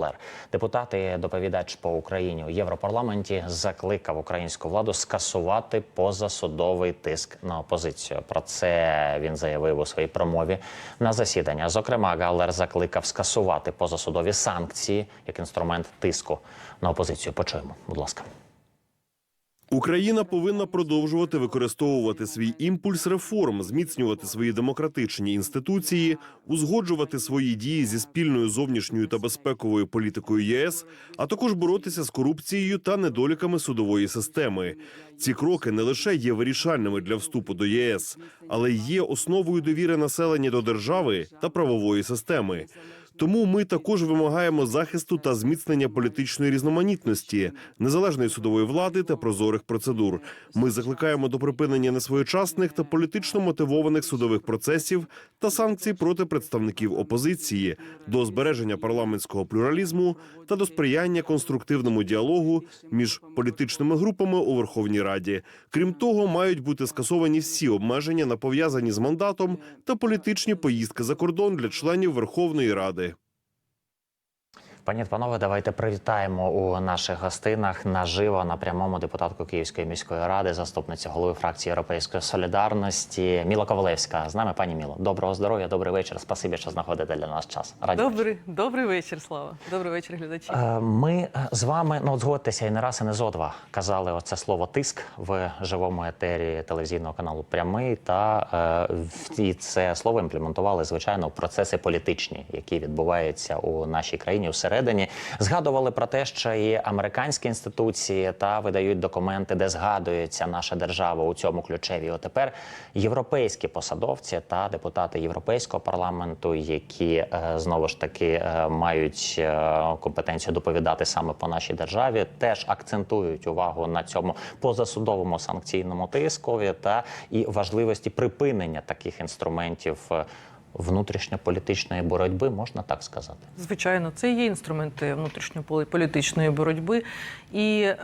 Галлер, Депутати доповідач по Україні у Європарламенті, закликав українську владу скасувати позасудовий тиск на опозицію. Про це він заявив у своїй промові на засідання. Зокрема, Галлер закликав скасувати позасудові санкції як інструмент тиску на опозицію. Почуємо, будь ласка. Україна повинна продовжувати використовувати свій імпульс реформ, зміцнювати свої демократичні інституції, узгоджувати свої дії зі спільною зовнішньою та безпековою політикою ЄС, а також боротися з корупцією та недоліками судової системи. Ці кроки не лише є вирішальними для вступу до ЄС, але є основою довіри населення до держави та правової системи. Тому ми також вимагаємо захисту та зміцнення політичної різноманітності, незалежної судової влади та прозорих процедур. Ми закликаємо до припинення несвоєчасних та політично мотивованих судових процесів та санкцій проти представників опозиції, до збереження парламентського плюралізму та до сприяння конструктивному діалогу між політичними групами у Верховній Раді. Крім того, мають бути скасовані всі обмеження на пов'язані з мандатом та політичні поїздки за кордон для членів Верховної Ради. Пані та панове, давайте привітаємо у наших гостинах наживо на прямому депутатку Київської міської ради, заступницю голови фракції Європейської солідарності Міла Ковалевська. З нами пані Міло. Доброго здоров'я, добрий вечір. Спасибі, що знаходите для нас час. Раді Добрий, добрий вечір, Слава. Добрий вечір, глядачі. Е, Ми з вами ну от згодьтеся і не раз, і не зо два казали оце слово тиск в живому етері телевізійного каналу Прямий. Та е, і це слово імплементували звичайно в процеси політичні, які відбуваються у нашій країні всередині. Згадували про те, що і американські інституції та видають документи, де згадується наша держава у цьому ключеві. От тепер європейські посадовці та депутати європейського парламенту, які е, знову ж таки е, мають е, компетенцію доповідати саме по нашій державі, теж акцентують увагу на цьому позасудовому санкційному тискові та і важливості припинення таких інструментів. Внутрішньополітичної боротьби можна так сказати. Звичайно, це є інструменти внутрішньополітичної боротьби. І е,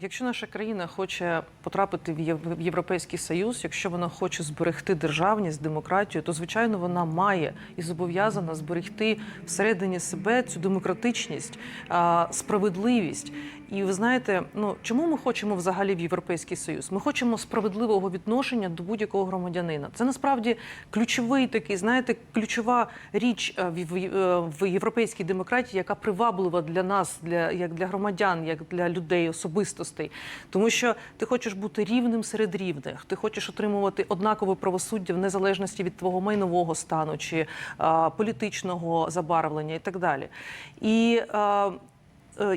якщо наша країна хоче потрапити в Європейський Союз, якщо вона хоче зберегти державність, демократію, то звичайно вона має і зобов'язана зберегти всередині себе цю демократичність, е, справедливість. І ви знаєте, ну чому ми хочемо взагалі в Європейський Союз? Ми хочемо справедливого відношення до будь-якого громадянина. Це насправді ключовий такий, знаєте, ключова річ е, в, в, європейській демократії, яка приваблива для нас, для як для громадян, як для людей, особистостей. Тому що ти хочеш бути рівним серед рівних, ти хочеш отримувати однакове правосуддя в незалежності від твого майнового стану чи а, політичного забарвлення і так далі. І а, Е,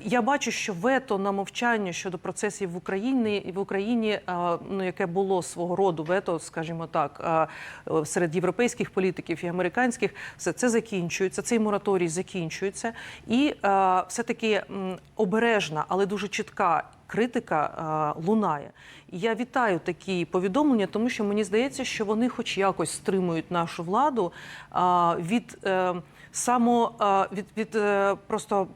Я бачу, що вето на мовчання щодо процесів в Україні в Україні, е, ну яке було свого роду вето, скажімо так, е, е, серед європейських політиків і американських, все це закінчується. Цей мораторій закінчується, і е, все таки обережна, але дуже чітка. Критика е, лунає, я вітаю такі повідомлення, тому що мені здається, що вони, хоч якось, стримують нашу владу е, від е, само е, від, від е, просто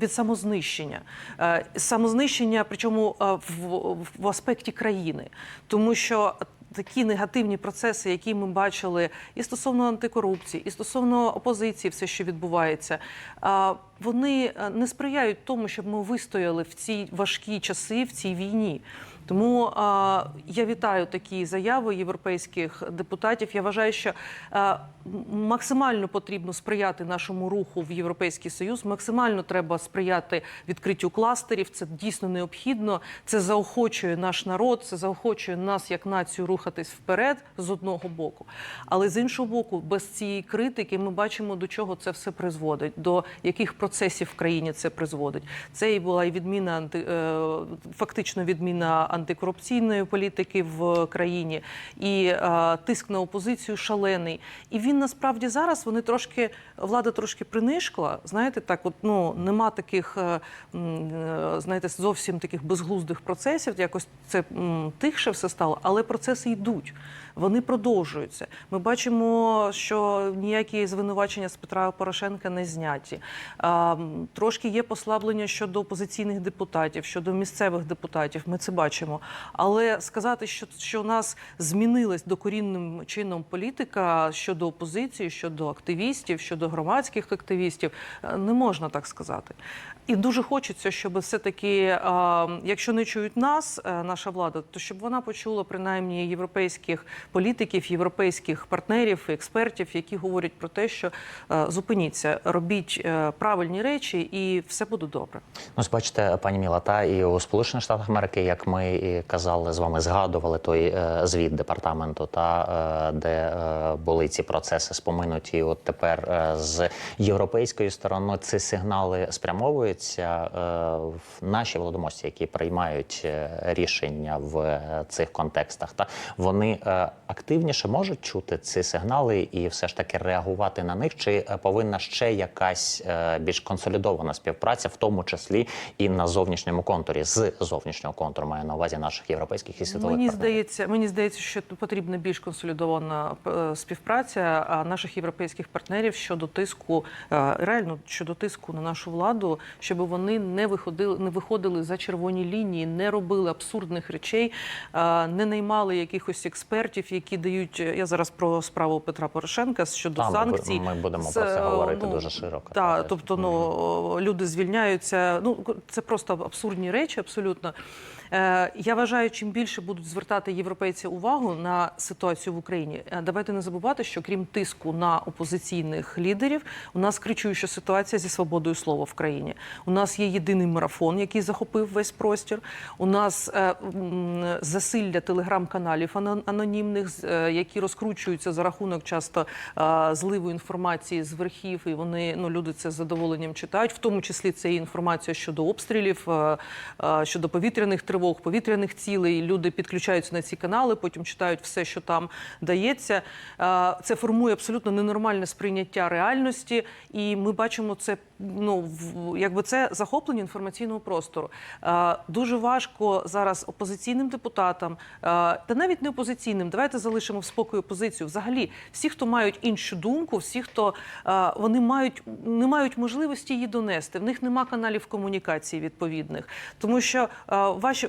від самознищення, Е, самознищення, причому в, в аспекті країни, тому що. Такі негативні процеси, які ми бачили, і стосовно антикорупції, і стосовно опозиції, все, що відбувається, вони не сприяють тому, щоб ми вистояли в ці важкі часи в цій війні. Тому а, я вітаю такі заяви європейських депутатів. Я вважаю, що а, максимально потрібно сприяти нашому руху в Європейський Союз. Максимально треба сприяти відкриттю кластерів. Це дійсно необхідно. Це заохочує наш народ, це заохочує нас як націю рухатись вперед з одного боку. Але з іншого боку, без цієї критики ми бачимо, до чого це все призводить, до яких процесів в країні це призводить. Це і була і відміна е, фактично відміна антикорупційної політики в країні, і е, тиск на опозицію шалений. І він насправді зараз вони трошки влада трошки принишкла. Знаєте, так от ну нема таких, е, е, знаєте, зовсім таких безглуздих процесів. Якось це м, тихше все стало, але процеси йдуть. Вони продовжуються. Ми бачимо, що ніякі звинувачення з Петра Порошенка не зняті. Трошки є послаблення щодо опозиційних депутатів, щодо місцевих депутатів. Ми це бачимо. Але сказати, що, що у нас змінилась докорінним чином політика щодо опозиції, щодо активістів, щодо громадських активістів, е, не можна так сказати. І дуже хочеться, щоб все-таки, е, якщо не чують нас, е, наша влада, то щоб вона почула принаймні європейських політиків, європейських партнерів, експертів, які говорять про те, що е, зупиніться, робіть е, правильні речі, і все буде добре. Ну, бачите, пані Міла, та і у Сполучених Штатах Америки, як ми і казали з вами, згадували той е, звіт департаменту, та де були ці процеси споминуті. От тепер з європейської сторони ці сигнали спрямовуються в наші володомості, які приймають рішення в цих контекстах. Та вони активніше можуть чути ці сигнали і все ж таки реагувати на них, чи е, повинна ще якась е, більш консолідована співпраця, в тому числі і на зовнішньому контурі з зовнішнього контуру, маю на увазі наших європейських і світових Мені партнерів? здається, мені здається, що потрібна більш консолідована е, співпраця наших європейських партнерів щодо тиску, реально щодо тиску на нашу владу, щоб вони не виходили, не виходили за червоні лінії, не робили абсурдних речей, не наймали якихось експертів, які дають. Я зараз про справу Петра Порошенка щодо а, санкцій. ми будемо це, про це говорити говорити дуже широко, та, тобто, ну люди звільняються. Ну це просто абсурдні речі, абсолютно. Е, Я вважаю, чим більше будуть звертати європейці увагу на ситуацію в Україні. е, Давайте не забувати, що крім тиску на опозиційних лідерів, у нас кричуща ситуація зі свободою слова в країні. У нас є єдиний марафон, який захопив весь простір. У нас е, засилля телеграм-каналів ано- анонімних, які розкручуються за рахунок часто зливу інформації з верхів, і вони ну люди це з задоволенням читають, в тому числі це і інформація щодо обстрілів, щодо повітряних тривог, повітряних цілей. Люди підключаються на ці канали, потім читають все, що там дається. Це формує абсолютно ненормальне сприйняття реальності, і ми бачимо це. Ну якби це захоплення інформаційного простору. Дуже важко зараз опозиційним депутатам, та навіть не опозиційним. Давайте залишимо в спокої опозицію. Взагалі, всі, хто мають іншу думку, всі, хто вони мають не мають можливості її донести. В них нема каналів комунікації відповідних, тому що ваші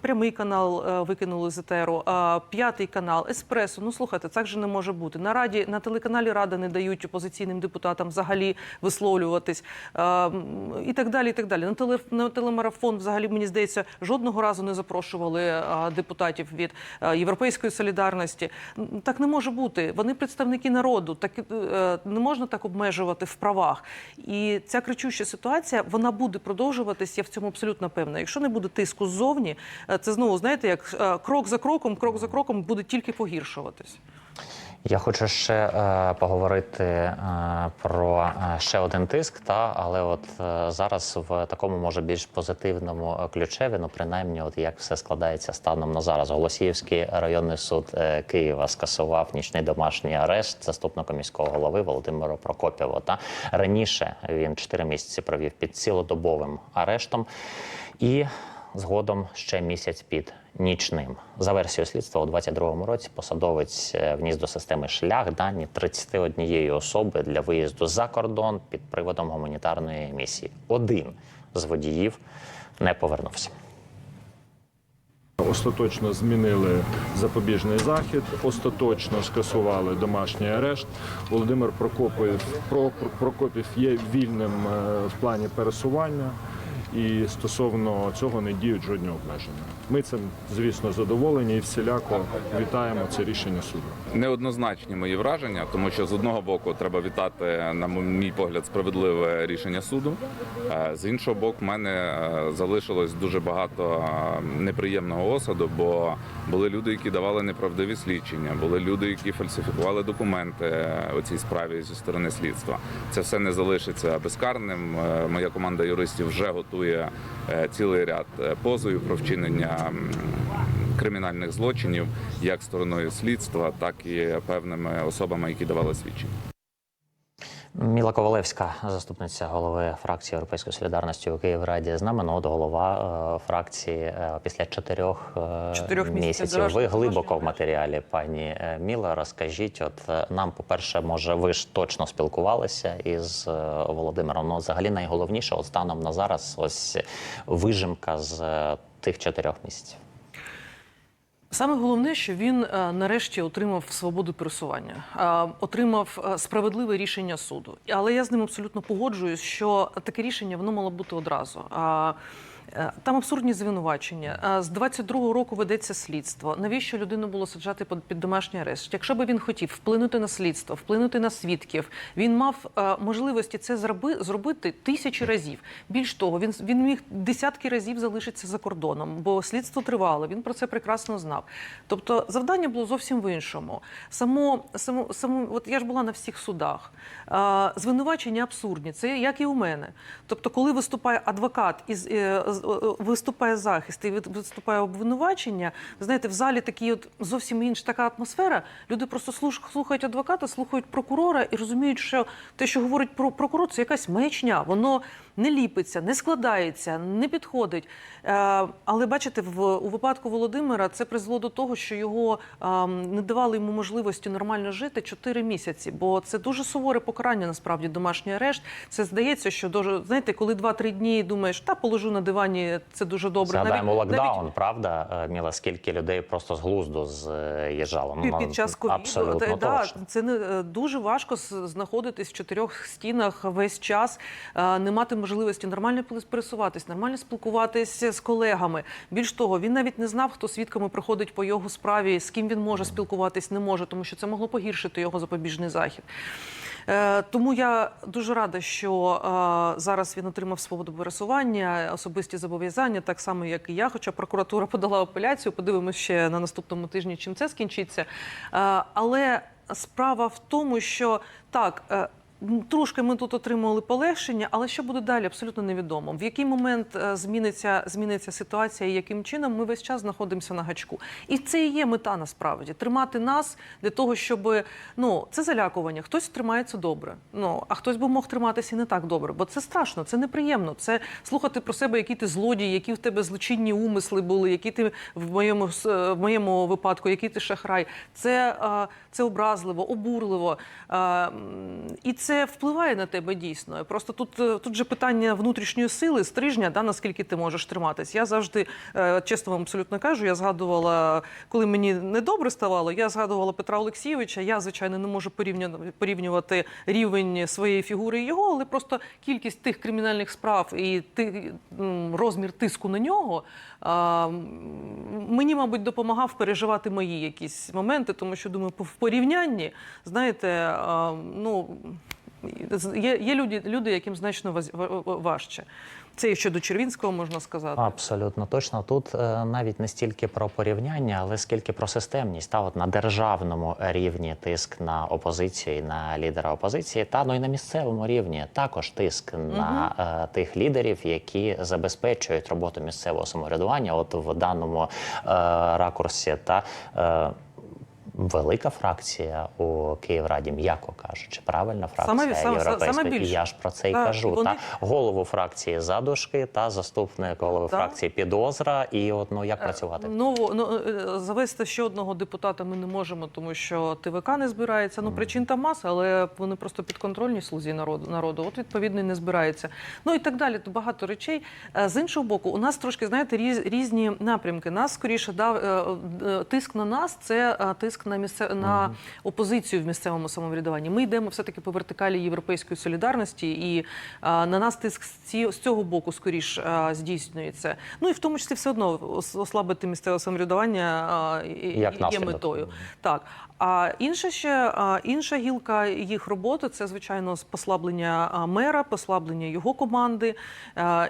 прямий канал е, викинули з етеру, п'ятий канал, еспресо. Ну слухайте, так же не може бути. На раді на телеканалі Рада не дають опозиційним депутатам взагалі висловлюватись і так далі. І так далі. На теле на телемарафон, взагалі, мені здається, жодного разу не запрошували депутатів від Європейської солідарності. Так не може бути. Вони представники народу. Так е, не можна так обмежувати в правах. І ця кричуща ситуація вона буде продовжуватись. Я в цьому абсолютно певна. Якщо не буде тиску ззовні, е, це знову знаєте, як е, крок за кроком, крок за кроком буде тільки погіршуватись. Я хочу ще е, поговорити е, про е, ще один тиск, та але от е, зараз в такому може більш позитивному ключеві, ну принаймні, от як все складається станом на зараз. Голосіївський районний суд е, Києва скасував нічний домашній арешт заступника міського голови Володимира Прокопєва. Та раніше він 4 місяці провів під цілодобовим арештом і згодом ще місяць під нічним. За версією слідства, у 22-му році посадовець е, вніс до системи шлях дані 31 особи для виїзду за кордон під приводом гуманітарної місії. Один з водіїв не повернувся. Остаточно змінили запобіжний захід, остаточно скасували домашній арешт. Володимир Прокопів, Прокопів є вільним е, в плані пересування, і стосовно цього не діють жодні обмеження. Ми цим, звісно, задоволені і всіляко вітаємо це рішення суду. Неоднозначні мої враження, тому що з одного боку треба вітати, на мій погляд, справедливе рішення суду. Е, З іншого боку, в мене е, залишилось дуже багато е, неприємного осаду, бо були люди, які давали неправдиві свідчення, були люди, які фальсифікували документи е, у цій справі зі сторони слідства. Це все не залишиться безкарним. Е, Моя команда юристів вже готує е, цілий ряд позовів про вчинення кримінальних злочинів як стороною слідства, так і певними особами, які давали свідчення. Міла Ковалевська, заступниця голови фракції Європейської солідарності у Київраді з нами. Ну, от голова е, фракції е, після чотирьох, е, Чотирьох місяців місяців. Ви глибоко в матеріалі, пані Міла. Розкажіть, от нам, по-перше, може, ви ж точно спілкувалися із Володимиром. Ну, взагалі, найголовніше, от станом на зараз, ось вижимка з тих чотирьох місяців. Саме головне, що він е, нарешті отримав свободу пересування, е, отримав е, справедливе рішення суду. Але я з ним абсолютно погоджуюсь, що таке рішення воно мало бути одразу. Е, Там абсурдні звинувачення. З 22-го року ведеться слідство. Навіщо людину було саджати під, домашній арешт? Якщо би він хотів вплинути на слідство, вплинути на свідків, він мав е, можливості це зроби, зробити тисячі разів. Більш того, він, він міг десятки разів залишитися за кордоном, бо слідство тривало. Він про це прекрасно знав. Тобто завдання було зовсім в іншому. Само, само, само от я ж була на всіх судах. Звинувачення абсурдні. Це як і у мене. Тобто, коли виступає адвокат і з- е, з- е, виступає захист і виступає обвинувачення, ви знаєте, в залі такі от зовсім інша така атмосфера. Люди просто слухають адвоката, слухають прокурора і розуміють, що те, що говорить про прокурор, це якась маячня. Воно не ліпиться, не складається, не підходить. Е, але бачите, в у випадку Володимира це призвело до того, що його не давали йому можливості нормально жити 4 місяці, бо це дуже суворе покарання. Насправді домашній арешт. Це здається, що дуже знаєте, коли 2-3 дні думаєш, та положу на дивані, це дуже добре. Згадаємо Навіть- локдаун, навіть правда, е, Міла, скільки людей просто з глузду з'їжджало. під, під час ковіду Та- да, це не е, дуже важко знаходитись в чотирьох стінах весь час, е, не мати можливості нормально пер- пересуватись, нормально спілкуватися з колегами. Більш того, він навіть не знав, хто свідками приходить по його справі, з ким він може спілкуватись, не може, тому що це могло погіршити його запобіжний захід. Е, Тому я дуже рада, що е, зараз він отримав свободу пересування, особисті зобов'язання, так само як і я. Хоча прокуратура подала апеляцію. Подивимося ще на наступному тижні, чим це скінчиться. Е, Але справа в тому, що так. Трошки ми тут отримали полегшення, але що буде далі, абсолютно невідомо. В який момент е, зміниться, зміниться ситуація і яким чином ми весь час знаходимося на гачку. І це і є мета насправді тримати нас для того, щоб ну це залякування. Хтось тримається добре, ну а хтось би мог триматися і не так добре, бо це страшно, це неприємно. Це слухати про себе, які ти злодій, які в тебе злочинні умисли були, які ти в моєму е, в моєму випадку, який ти шахрай. Це, е, це образливо, обурливо. І це впливає на тебе дійсно. Просто тут, е, тут же питання внутрішньої сили, стрижня, да, наскільки ти можеш триматись. Я завжди, е, чесно вам абсолютно кажу, я згадувала, коли мені недобре ставало, я згадувала Петра Олексійовича. Я, звичайно, не можу порівню- порівнювати рівень своєї фігури і його, але просто кількість тих кримінальних справ і ти, розмір тиску на нього мені, мабуть, допомагав переживати мої якісь моменти, тому що думаю, в порівнянні, знаєте, ну. Є, є люди, люди, яким значно важче. Це і щодо Червінського можна сказати. Абсолютно точно. Тут е, навіть не стільки про порівняння, але скільки про системність. Та от на державному рівні тиск на опозицію і на лідера опозиції, та ну і на місцевому рівні також тиск на е, тих лідерів, які забезпечують роботу місцевого самоврядування. От в даному е, ракурсі та. Е, Велика фракція у Київраді, м'яко кажучи, правильна фракція Саме- європейська. саме І більше. я ж про це і Так, кажу. вони- Та голову фракції задушки та заступник голови Так. фракції підозра. І от ну як працювати? Ново, ну, е, завести ще одного депутата ми не можемо, тому що ТВК не збирається. Ну, причин там маса, але вони просто підконтрольні слузі народу. народу. От, відповідно, не збирається. Ну і так далі. То багато речей. Е, З іншого боку, у нас трошки, знаєте, різ, різні напрямки. Нас скоріше дав е, е, тиск на нас це е, тиск на місце на опозицію в місцевому самоврядуванні. Ми йдемо все-таки по вертикалі європейської солідарності, і а, на нас тиск з цього боку скоріш а, здійснюється. Ну і в тому числі все одно ос- ослабити місцеве самоврядування а, і- Як є наслідок. метою. Так. А інша ще інша гілка їх роботи це звичайно послаблення мера, послаблення його команди.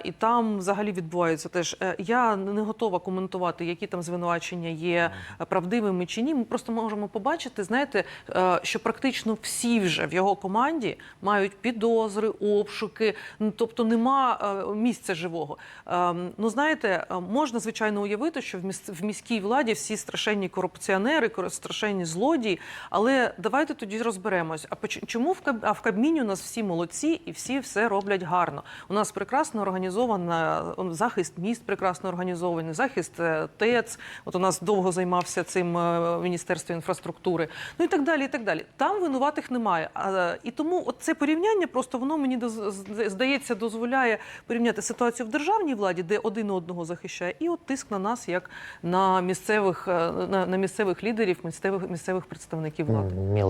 І там взагалі відбувається теж. е, Я не готова коментувати, які там звинувачення є правдивими чи ні. Ми просто можемо побачити, знаєте, е, що практично всі вже в його команді мають підозри, обшуки. Тобто нема е, місця живого. Ем, Ну знаєте, е, можна звичайно уявити, що в міс- міській владі всі страшенні корупціонери, кор- страшенні злодії. Мелодії. Але давайте тоді розберемось. А чому в Каб- а в Кабміні у нас всі молодці і всі все роблять гарно? У нас прекрасно організована захист міст, прекрасно організований, захист е, ТЕЦ. От у нас довго займався цим е, Міністерство інфраструктури. Ну і так далі. І так далі. Там винуватих немає. А, і тому от це порівняння просто воно мені здається дозволяє порівняти ситуацію в державній владі, де один одного захищає, і от тиск на нас як на місцевих е, на, на місцевих лідерів, місцевих місцевих представників влади. Міла